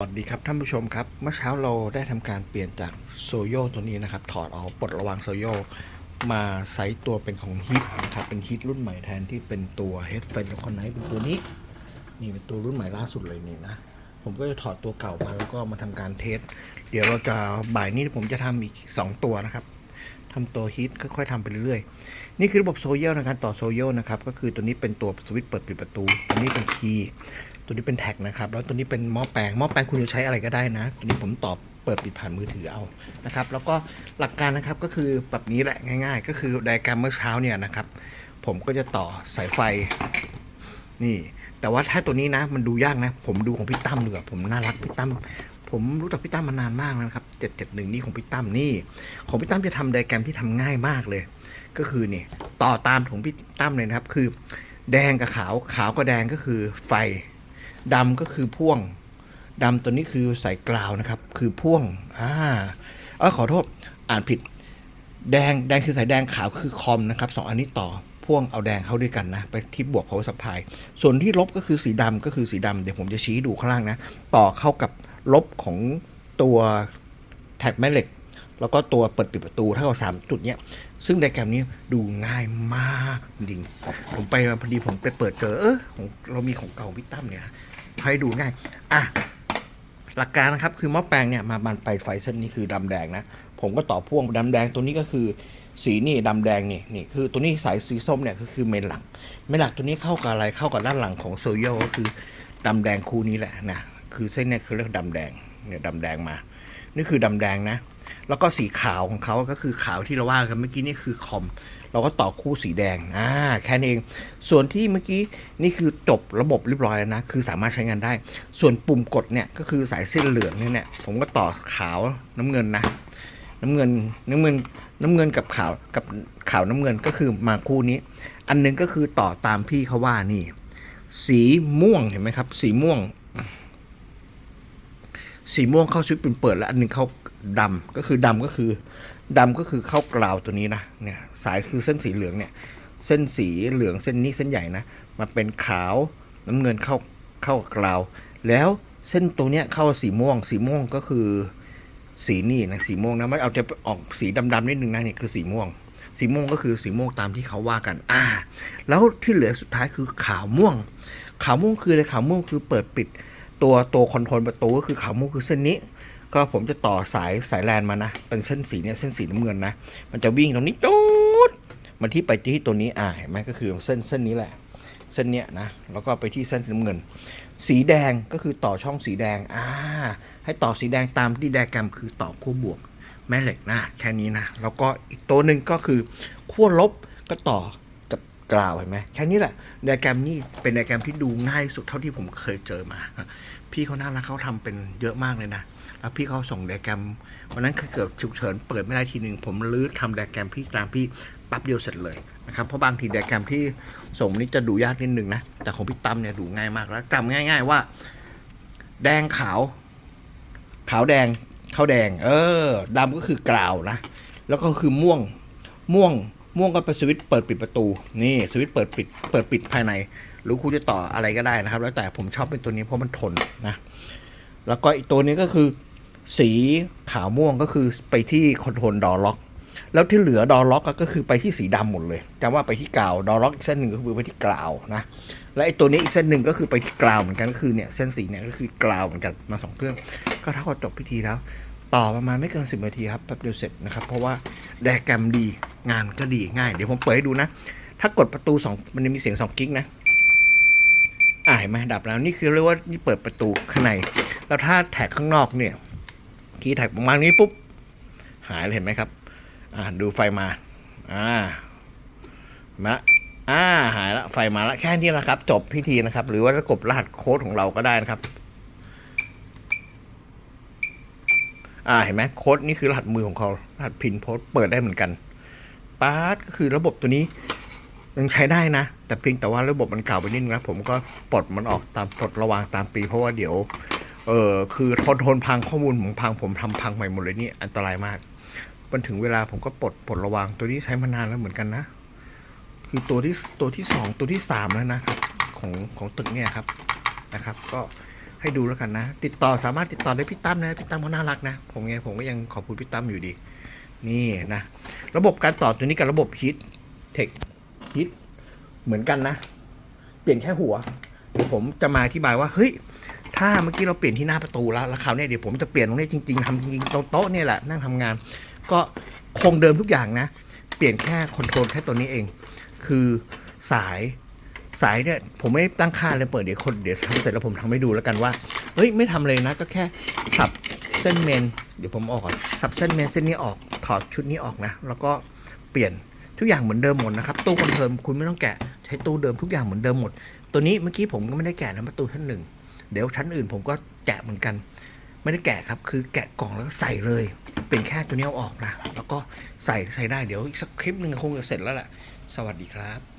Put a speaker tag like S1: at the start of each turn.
S1: สวัสดีครับท่านผู้ชมครับเมื่อเช้าเราได้ทำการเปลี่ยนจากโซโยตัวนี้นะครับ ถอดออกปลดระวังโซโยมาใส่ตัวเป็นของฮิตนะครับ เป็นฮิตรุ่นใหม่แทนที่เป็นตัวเฮดเฟนแล้วก็ไนท์เป็นตัวนี้ นี่เป็นตัวรุ่นใหม่ล่าสุดเลยนี่นะ ผมก็จะถอดตัวเก่ามาแล้วก็มาทำการเทส เดี๋ยวเราจะบ่ายนี้ผมจะทำอีก 2 ตัวนะครับ ทำตัวฮิตค่อยๆทำไปเรื่อยๆ นี่คือระบบโซเยลในะครับต่อโซเยลนะครับ ก็คือตัวนี้เป็นตัวสวิตช์เปิดปิดประตู ตัวนี้เป็นคีย์ ตัวนี้เป็นแท็กนะครับ แล้วตัวนี้เป็นหม้อแปลง หม้อแปลงคุณจะใช้อะไรก็ได้นะ ตัวนี้ผมตอบเปิดปิดผ่านมือถือเอา นะครับ แล้วก็หลักการนะครับก็คือแบบนี้แหละง่าย ๆ ก็คือไดอะแกรมเมื่อเช้าเนี่ยนะครับ ผมก็จะต่อสายไฟ นี่ แต่ว่าถ้าตัวนี้นะ มันดูยากนะ ผมดูของพี่ตั้มดีกว่าผมน่ารักพี่ตั้มผมรู้จักพี่ตั้มมานานมากแล้วนะครับ771นี่ของพี่ตั้มนี่ ของพี่ตั้มจะทำไดแกรมที่ทำง่ายมากเลย ก็คือนี่ต่อตามของพี่ตั้มเลยนะครับ คือ แดงกับขาวขาวกับแดงก็คือไฟดำก็คือพ่วงดำตัวนี้คือสายกราวนะครับ คือพ่วงอ่าเออขอโทษอ่านผิด แดงแดงคือสายแดงขาวคือคอมนะครับสองอันนี้ต่อ พ่วงเอาแดงเข้าด้วยกันนะ ไปที่บวก power supply ส่วนที่ลบก็คือสีดำก็คือสีดำเดี๋ยวผมจะชี้ดูข้างล่างนะ ต่อเข้ากับลบของตัวแท็กแม่เหล็ก แล้วก็ตัวเปิดปิดประตูเท่ากับสามจุดเนี้ย ซึ่งไดแกรมนี้ดูง่ายมากจริงผมไปมาพอดีผมไปเปิดเจอเออของเรามีของเก่าพี่ตั้มเนี่ยให้ดูง่าย อะ หลักการนะครับคือหม้อแปลงเนี่ยมาบันไปไฟเส้นนี้คือดำแดงนะ ผมก็ต่อพ่วงดำแดงตัวนี้ก็คือสีนี่ดำแดงนี่นี่คือตัวนี้สายสีส้มเนี่ยก็คือเมนหลังเมนหลักตัวนี้เข้ากับอะไรเข้ากับด้านหลังของโซเยลก็คือดำแดงคู่นี้แหละนะคือเส้นเนี่ยคือเรียกดำแดงเนี่ยดำแดงมา นี่คือดำแดงนะ แล้วก็สีขาวของเขาก็คือขาวที่เราว่ากันเมื่อกี้นี่คือคอม เราก็ต่อคู่สีแดงอ่าแค่นั้นเอง ส่วนที่เมื่อกี้นี่คือจบระบบเรียบร้อยแล้วนะ คือสามารถใช้งานได้ ส่วนปุ่มกดเนี่ยก็คือสายเส้นเหลืองเนี่ยเนี่ยผมก็ต่อขาวน้ำเงินนะ น้ำเงินน้ำเงินน้ำเงินกับขาวกับขาวน้ำเงินก็คือมาคู่นี้ อันหนึงก็คือต่อตามพี่เขาว่านี่ สีม่วงเห็นไหมครับ สีม่วง สีม่วงเข้าสวิตเป็นเปิดแล้วอันหนึงเข้าดำก็คือดำก็คือดำก็คือเข้ากราวตัวนี้นะเนี่ยสายคือเส้นสีเหลืองเนี่ยเส้นสีเหลืองเส้นนี้เส้นใหญ่นะมาเป็นขาวน้ำเงินเข้าเข้ากราว แล้วเส้นตัวเนี้ยเข้าสีม่วง สีม่วงก็คือสีนี่นะสีม่วงนะมันเอาจะออกสีดำๆนิดนึงนะนี่คือสีม่วง สีม่วงก็คือสีม่วงตามที่เขาว่ากัน อ่า แล้วที่เหลือสุดท้ายคือขาวม่วง ขาวม่วงคืออะไรขาวม่วงคือเปิดปิด ตัวตัวคอนโทรลประตูก็คือขาวม่วงคือเส้นนี้ ก็ผมจะต่อสายสายแลนมานะเป็นเส้นสีเนี่ยเส้นสีน้ำเงินนะ มันจะวิ่งตรงนี้จูดมาที่ไปที่ตัวนี้อ่าเห็นไหมก็คือเส้นเส้นนี้แหละ เส้นเนี้ยนะแล้วก็ไปที่เส้นสีน้ำเงิน สีแดงก็คือต่อช่องสีแดงอ่าให้ต่อสีแดงตามที่ไดอะแกรมคือต่อขั้วบวกแม่เหล็กนะแค่นี้นะแล้วก็อีกตัวหนึ่งก็คือขั้วลบก็ต่อ กับกราวเห็นไหมแค่นี้แหละไดแกรมนี่เป็นไดแกรมที่ดูง่ายที่สุดเท่าที่ผมเคยเจอมา พี่เขาน่ารักเขาทำเป็นเยอะมากเลยนะ แล้วพี่เขาส่งไดแกรมวันนั้นคือเกิดฉุกเฉินเปิดไม่ได้ทีหนึ่งผมรื้อทำไดแกรมพี่ตามพี่ปั๊บเดียวเสร็จเลยนะครับเพราะบางทีไดแกรมที่ส่งนี่จะดูยากนิดนึงนะแต่ของพี่ตั้มเนี่ยดูง่ายมากแล้วจำง่าย ๆ ว่า แดงขาว ขาวแดงขาวแดง เออดำก็คือกราวนะแล้วก็คือม่วงม่วง ม่วงก็เป็นสวิตช์เปิดปิดประตู นี่สวิตช์เปิดปิดเปิดปิดภายใน หรือคุณจะต่ออะไรก็ได้นะครับ แล้วแต่ผมชอบเป็นตัวนี้เพราะมันทนนะ แล้วก็อีกตัวนี้ก็คือ สีขาวม่วงก็คือไปที่คอนโทรลดอล็อก แล้วที่เหลือดอล็อกก็คือไปที่สีดำหมดเลยจำว่าไปที่กาวดอล็อกอีกเส้นหนึ่งก็คือไปที่กาวนะ และไอ้ตัวนี้อีกเส้นหนึ่งก็คือไปที่กาวเหมือนกันก็คือเนี่ยเส้นสีเนี่ยก็คือกาวเหมือนกันมาสองเครื่อง ก็เท่ากับจบพิธีแล้ว ต่อประมาณไม่เกินสิบนาทีครับแป๊บเดียวเสร็จนะครับ เพราะว่าไดอะแกรมดี งานก็ดีง่าย เดี๋ยวผมเปิดให้ดูนะ ถ้ากดประตูสองมันจะมีเสียงสองกิ๊กนะอ่าเห็นไหมดับแล้วนี่คือเรียกว่านี่เปิดประตูข้างใน แล้วถ้าแท็กข้างนอกเนี่ยคีย์แท็กประมาณนี้ปุ๊บ หายเลยเห็นไหมครับ อ่าดูไฟมา อ่ามาอ่าหายละไฟมาละแค่นี้แหละครับ จบพิธีนะครับ หรือว่าจะกดรหัสโค้ดของเราก็ได้นะครับ อ่าเห็นไหมโค้ดนี่คือรหัสมือของเขารหัสพินโพสเปิดได้เหมือนกัน ปาร์ตก็คือระบบตัวนี้ยังใช้ได้นะ แต่เพียงแต่ว่าระบบมันเก่าไปนิดนึงนะผมก็ปลดมันออกตามปลดระวางตามปีเพราะว่าเดี๋ยวเออคือทนทนพังข้อมูลผมพังผมทำพังใหม่หมดเลยนี่อันตรายมากมันถึงเวลาผมก็ปลดปลดระวางตัวนี้ใช้มานานแล้วเหมือนกันนะ คือตัวที่ตัวที่สองตัวที่สามแล้วนะครับของของตึกเนี่ยครับนะครับ ก็ให้ดูแล้วกันนะ ติดต่อสามารถติดต่อได้พี่ตั้มนะพี่ตั้มเขาน่ารักนะ ผมไงผมก็ยังขอบคุณพี่ตั้มอยู่ดี นี่นะ ระบบการต่อตัวนี้กับระบบฮิตเทคฮิตเหมือนกันนะ เปลี่ยนแค่หัวเดี๋ยวผมจะมาอธิบายว่า เฮ้ย ถ้าเมื่อกี้เราเปลี่ยนที่หน้าประตูแล้วแล้วคราวนี้เดี๋ยวผมจะเปลี่ยนตรงนี้จริงๆทำจริงๆตรงโต๊ะเนี่ยแหละนั่งทำงาน ก็คงเดิมทุกอย่างนะ เปลี่ยนแค่คอนโทรลแค่ตัวนี้เอง คือสายสายเนี่ยผมไม่ตั้งค่าเลยเปิดเดี๋ยวคนเดี๋ยวทำเสร็จแล้วผมทำให้ดูแล้วกันว่า เฮ้ยไม่ทำเลยนะก็แค่สับเส้นเมน เดี๋ยวผมออกก่อนสับเส้นเมนเส้นนี้ออกถอดชุดนี้ออกนะ แล้วก็เปลี่ยนทุกอย่างเหมือนเดิมหมดนะครับ ตู้คอนเทิร์มคุณไม่ต้องแกะใช้ตู้เดิมทุกอย่างเหมือนเดิมหมด ตัวนี้เมื่อกี้ผมก็ไม่ได้แกะนะประตูชั้นหนึ่งเดี๋ยวชั้นอื่นผมก็แกะเหมือนกัน ไม่ได้แกะครับคือแกะกล่องแล้วก็ใส่เลย เป็นแค่ตัวนี้เอาออกนะแล้วก็ใส่ใส่ได้เดี๋ยวอีกสักคลิปหนึ่งคงจะเสร็จแล้วแหละสวัสดีครับ